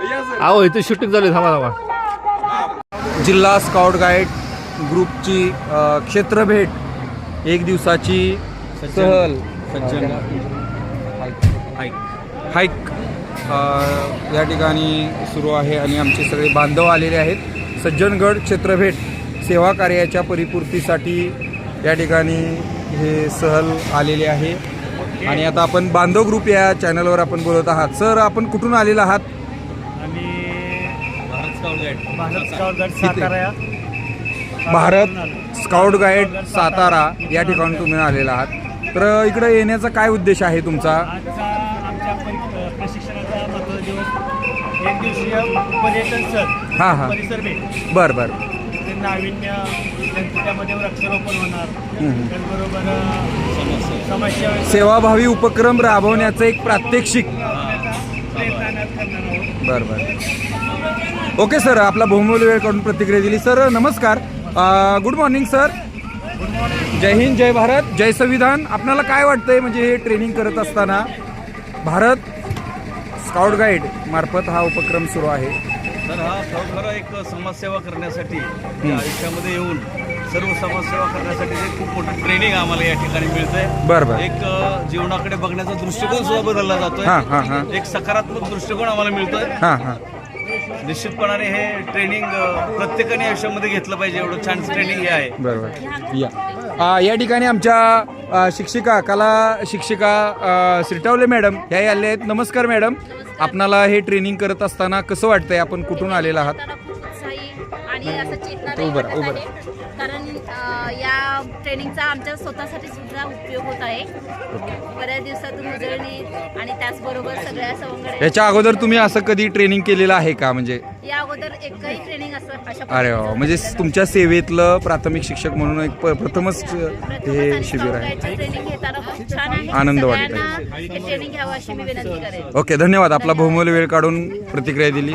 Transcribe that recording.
अहो इथे शूटिंग चालू आहे. थांबा थांबा. जिल्हा स्काउट गाईड ग्रुपची क्षेत्रभेट एक दिवसाची सहल. हाईक. या ठिकाणी सुरू आहे आणि आमचे सगळे बांधव आलेले आहेत. सज्जनगड क्षेत्रभेट सेवा कार्याच्या परिपूर्तीसाठी या ठिकाणी हे सहल आलेले आहे. आणि आता आपण बांधव ग्रुप या चॅनलवर आपण बोलत आहात. सर आपण कुठून आलेला आहात? Bharat scout guide. सातारा. या. भारत स्काउट गाईड सातारा या ठिकाणी तुम्ही आलेला आहात. तर इकडे येण्याचा काय उद्देश आहे तुमचा? आजचा आमच्या परि- प्रशिक्षणाचा महत्त्वाचा दिवस एक दिवसीय पर्यटन सर हां हां. परिसर भेट. बर बर. ते नाविन्य वृक्षारोपण होणार. हम्म. त्याचबरोबर अ, समस्या सेवाभावी उपक्रम राबवण्याचं एक प्रात्यक्षिक. करणार आहोत ओके सर आपला बहुमूल्य वेळ काढून प्रतिक्रिया दिली. सर नमस्कार. गुड मॉर्निंग सर जय हिंद जय भारत जय संविधान. आपल्याला काय वाटतंय? म्हणजे हे ट्रेनिंग करत असताना भारत स्काउट गाईड मार्फत हा उपक्रम सुरू आहे. तर हा खरोखर एक समाजसेवा करण्यासाठी या आयुष्यामध्ये येऊन सर्व समाजसेवा करण्यासाठी एक खूप मोठं ट्रेनिंग आम्हाला या ठिकाणी मिळतंय. बरं बरं. एक जीवनाकडे बघण्याचा दृष्टिकोन सुद्धा बदलला जातोय. हां हां हां. एक सकारात्मक दृष्टिकोन आम्हाला मिळतोय. हां हां. निश्चितपणाने हे ट्रेनिंग प्रत्येकाने आयुष्यामध्ये घेतलं पाहिजे. एवढं छान ट्रेनिंग हे आहे. बरोबर. या ठिकाणी आमच्या शिक्षिका कला शिक्षिका श्रीटावले मॅडम ह्याही आले आहेत. नमस्कार मॅडम. आपणाला हे ट्रेनिंग करत असताना कसं वाटतंय? आपण कुठून आलेला आहात? उभं उभं कारण या ट्रेनिंगचा आमच्या स्वतःसाठी सुद्धा उपयोग होत आहे. बऱ्याच दिवसातून उजळणी आणि त्याचबरोबर सगळ्या सवंगड्या याच्या अगोदर तुम्ही असं कधी ट्रेनिंग केलेलं आहे का? म्हणजे अरे वा म्हणजे तुमच्या सेवेतलं प्राथमिक शिक्षक म्हणून एक प्रथमच हे शिबिर आहे. आनंद वाटत आहे. ओके धन्यवाद. आपला बहुमूल्य वेळ काढून प्रतिक्रिया दिली.